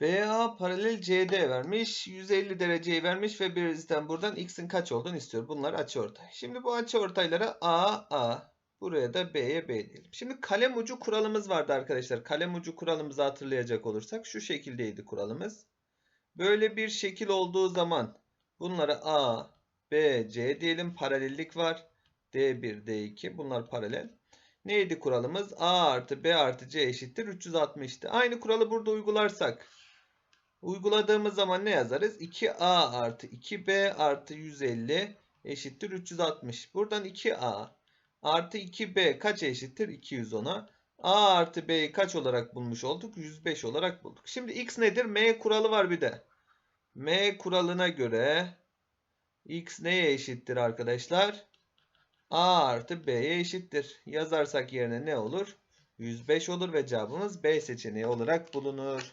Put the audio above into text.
BA paralel CD vermiş. 150 dereceyi vermiş ve bizden buradan x'in kaç olduğunu istiyor. Bunlar açıortay. Şimdi bu açıortaylara A, A. Buraya da B'ye B diyelim. Şimdi kalem ucu kuralımız vardı arkadaşlar. Kalem ucu kuralımızı hatırlayacak olursak şu şekildeydi kuralımız. Böyle bir şekil olduğu zaman bunlara A, B, C diyelim. Paralellik var. D1, D2 bunlar paralel. Neydi kuralımız? A artı B artı C eşittir 360'tı. Aynı kuralı burada uygularsak uyguladığımız zaman ne yazarız? 2A artı 2B artı 150 eşittir 360. Buradan 2A artı 2B kaç eşittir? 210'a. A artı B'yi kaç olarak bulmuş olduk? 105 olarak bulduk. Şimdi X nedir? M kuralı var bir de. M kuralına göre X neye eşittir arkadaşlar? A artı B'ye eşittir. Yazarsak yerine ne olur? 105 olur ve cevabımız B seçeneği olarak bulunur.